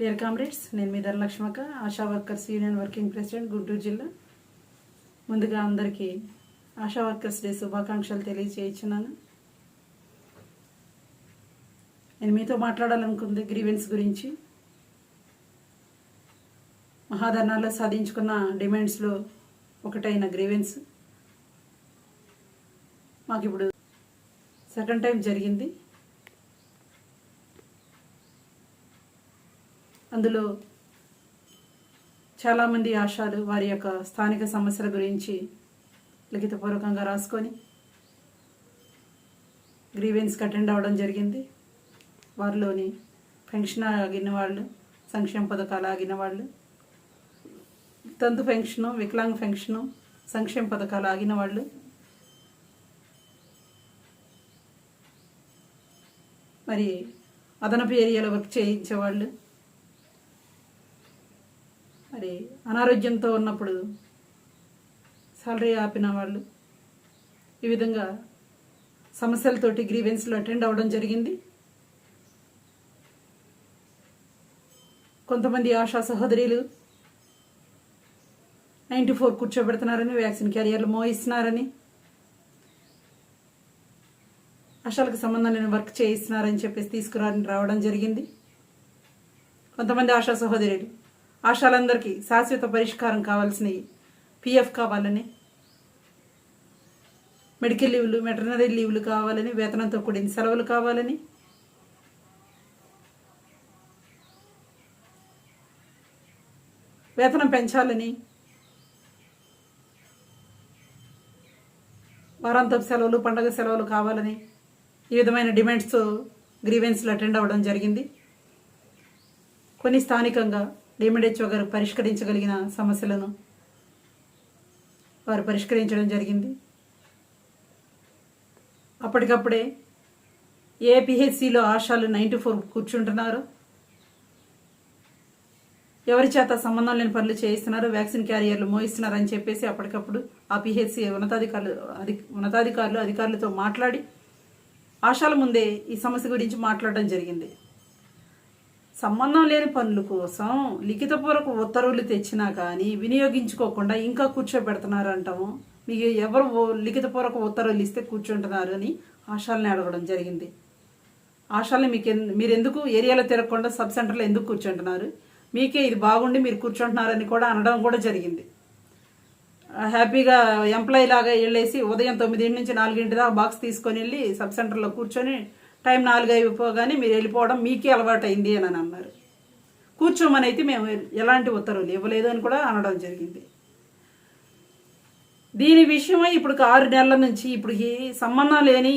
Dear comrades నేను మీ ధనలక్ష్మక Asha workers union working president Guntur జిల్లా. ముందుగా అందరికీ ఆశా వర్కర్స్ డే శుభాకాంక్షలు తెలియజేయించున్నాను నేను మీతో మాట్లాడాలనుకుంది గ్రీవెన్స్ గురించి. మహాధర్నాల్లో సాధించుకున్న డిమాండ్స్లో ఒకటైన గ్రీవెన్స్. మాకు ఇప్పుడు సెకండ్ టైం జరిగింది. అందులో చాలామంది ఆశాలు వారి యొక్క స్థానిక సమస్యల గురించి లిఖితపూర్వకంగా రాసుకొని గ్రీవెన్స్కి అటెండ్ అవ్వడం జరిగింది. వారిలోని పెన్షన్ ఆగిన వాళ్ళు సంక్షేమ పథకాలు ఆగిన వాళ్ళు తంతు పెన్షను వికలాంగ్ పెన్షను సంక్షేమ పథకాలు ఆగిన వాళ్ళు మరి అదనపు ఏరియాలో వర్క్ చేయించేవాళ్ళు అది అనారోగ్యంతో ఉన్నప్పుడు సాలరీ ఆపిన వాళ్ళు ఈ విధంగా సమస్యలతోటి గ్రీవెన్స్లో అటెండ్ అవ్వడం జరిగింది. కొంతమంది ఆశా సహోదరులు నైంటీ ఫోర్ కూర్చోబెడుతున్నారని వ్యాక్సిన్ క్యారియర్లు మోయిస్తున్నారని ఆశాలకు సంబంధం లేని వర్క్ చేయిస్తున్నారని చెప్పేసి తీసుకురాని రావడం జరిగింది. కొంతమంది ఆశా సహోదరులు ఆశాలందరికీ శాశ్వత పరిష్కారం కావాల్సినవి పిఎఫ్ కావాలని మెడికల్ లీవ్లు మెటర్నరీ లీవ్లు కావాలని వేతనంతో కూడిన సెలవులు కావాలని వేతనం పెంచాలని వారాంతపు సెలవులు పండగ సెలవులు కావాలని ఈ విధమైన డిమాండ్స్తో గ్రీవెన్స్లు అటెండ్ అవ్వడం జరిగింది. కొన్ని స్థానికంగా డిఎండిహెచ్ఓ గారు పరిష్కరించగలిగిన సమస్యలను వారు పరిష్కరించడం జరిగింది. అప్పటికప్పుడే ఏ పిహెచ్సిలో ఆశాలు నైంటీ ఫోర్ కూర్చుంటున్నారు. ఎవరి చేత సంబంధం లేని పనులు చేయిస్తున్నారు వ్యాక్సిన్ క్యారియర్లు మోయిస్తున్నారు అని చెప్పేసి అప్పటికప్పుడు ఆ పిహెచ్సి ఉన్నతాధికారులు అధి ఉన్నతాధికారులు అధికారులతో మాట్లాడి ఆశాల ముందే ఈ సమస్య గురించి మాట్లాడడం జరిగింది. సంబంధం లేని పనుల కోసం లిఖితపూర్వక ఉత్తర్వులు తెచ్చినా కానీ వినియోగించుకోకుండా ఇంకా కూర్చోబెడుతున్నారు అంటాము మీకు ఎవరు లిఖితపూర్వక ఉత్తర్వులు ఇస్తే కూర్చుంటున్నారు అని ఆశాలని అడగడం జరిగింది. ఆశాలని మీకు మీరు ఎందుకు ఏరియాలో తిరగకుండా సబ్ సెంటర్లో ఎందుకు కూర్చుంటున్నారు? మీకే ఇది బాగుండి మీరు కూర్చుంటున్నారని కూడా అనడం కూడా జరిగింది. హ్యాపీగా ఎంప్లాయీ లాగా వెళ్ళేసి ఉదయం తొమ్మిదింటి నుంచి నాలుగింటి దాకా బాక్స్ తీసుకొని వెళ్ళి సబ్ సెంటర్లో కూర్చొని టైం నాలుగు అయిపోగానే మీరు వెళ్ళిపోవడం మీకే అలవాటు అయింది అని అన్నారు. కూర్చోమని అయితే మేము ఎలాంటి ఉత్తర్వులు ఇవ్వలేదు అని కూడా అనడం జరిగింది. దీని విషయమై ఇప్పుడు ఆరు నెలల నుంచి ఇప్పుడు ఈ సంబంధం లేని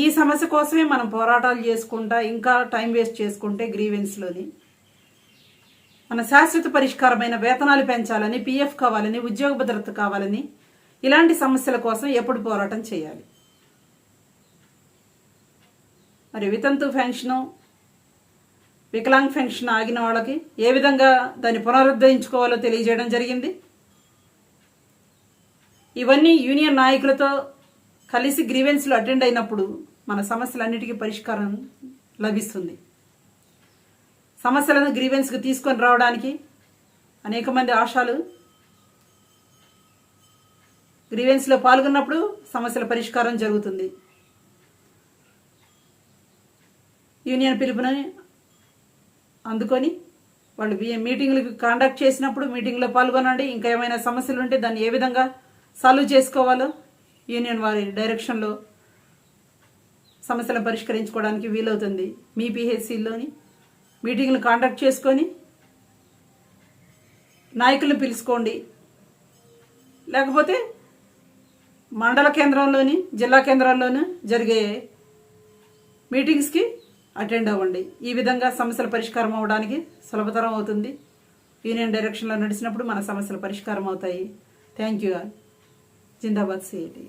ఈ సమస్య కోసమే మనం పోరాటాలు చేసుకుంటా ఇంకా టైం వేస్ట్ చేసుకుంటే గ్రీవెన్స్లోని మన శాశ్వత పరిష్కారమైన వేతనాలు పెంచాలని పిఎఫ్ కావాలని ఉద్యోగ భద్రత కావాలని ఇలాంటి సమస్యల కోసం ఎప్పుడు పోరాటం చేయాలి. మరి వితంతు పెన్షను వికలాంగ్ పెన్షన్ ఆగిన వాళ్ళకి ఏ విధంగా దాన్ని పునరుద్ధరించుకోవాలో తెలియజేయడం జరిగింది. ఇవన్నీ యూనియన్ నాయకులతో కలిసి గ్రీవెన్స్లు అటెండ్ అయినప్పుడు మన సమస్యలన్నిటికీ పరిష్కారం లభిస్తుంది. సమస్యలను గ్రీవెన్స్కి తీసుకొని రావడానికి అనేక మంది ఆశాలు గ్రీవెన్స్లో పాల్గొన్నప్పుడు సమస్యల పరిష్కారం జరుగుతుంది. యూనియన్ పిలుపుని అందుకొని వాళ్ళు మీ- మీటింగ్లకు కాండక్ట్ చేసినప్పుడు మీటింగ్లో పాల్గొనండి. ఇంకా ఏమైనా సమస్యలు ఉంటే దాన్ని ఏ విధంగా సాల్వ్ చేసుకోవాలో యూనియన్ వారి డైరెక్షన్లో సమస్యలను పరిష్కరించుకోవడానికి వీలవుతుంది. మీ పిహెచ్సిలోని మీటింగ్లు కాండక్ట్ చేసుకొని నాయకులను పిలుచుకోండి. లేకపోతే మండల కేంద్రంలోని జిల్లా కేంద్రాల్లోనూ జరిగే మీటింగ్స్కి అటెండ్ అవ్వండి. ఈ విధంగా సమస్యల పరిష్కారం అవ్వడానికి సులభతరం అవుతుంది. యూనియన్ డైరెక్షన్లో నడిచినప్పుడు మన సమస్యలు పరిష్కారం అవుతాయి. Thank you. Zindabad CIT